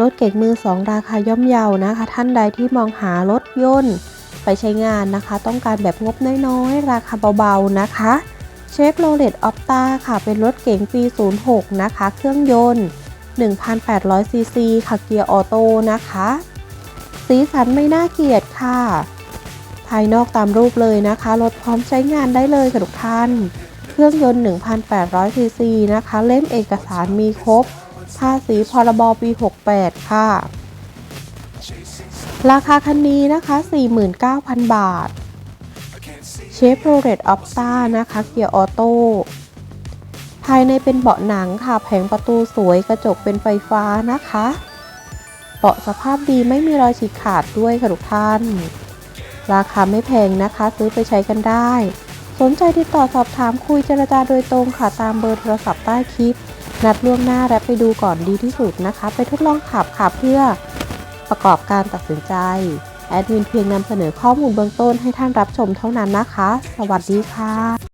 รถเก๋งมือสองราคาย่อมเยานะคะ ท่านใดที่มองหารถยนต์ไปใช้งานนะคะ ต้องการแบบงบน้อยๆ ราคาเบาๆนะคะเชฟโรเลตออฟตาค่ะ เป็นรถเก๋งปี 06 นะคะ เครื่องยนต์ 1,800 ซีซีค่ะ เกียร์ออโต้นะคะ สีสันไม่น่าเกลียดค่ะ ภายนอกตามรูปเลยนะคะ รถพร้อมใช้งานได้เลยค่ะทุกท่าน เครื่องยนต์ 1,800 ซีซีนะคะ เล่มเอกสารมีครบ ภาษีพรบปี 68 ค่ะ ราคาคันนี้นะคะ 49,000 บาท เชฟโรเลตออฟตานะคะ เกียร์ออโต้ ภายในเป็นเบาะหนังค่ะ แผงประตูสวยกระจกเป็นไฟฟ้านะคะ เบาะสภาพดีไม่มีรอยฉีกขาดด้วยค่ะทุกท่าน ราคาไม่แพงนะคะ ซื้อไปใช้กันได้ สนใจติดต่อสอบถามคุยเจรจาโดยตรงค่ะ ตามเบอร์โทรศัพท์ใต้คลิป นัดล่วงหน้าและไปดูก่อนดีที่สุดนะคะ ไปทดลองขับค่ะเพื่อประกอบการตัดสินใจ แอดมินเพียงนำเสนอข้อมูลเบื้องต้นให้ท่านรับชมเท่านั้นนะคะ สวัสดีค่ะ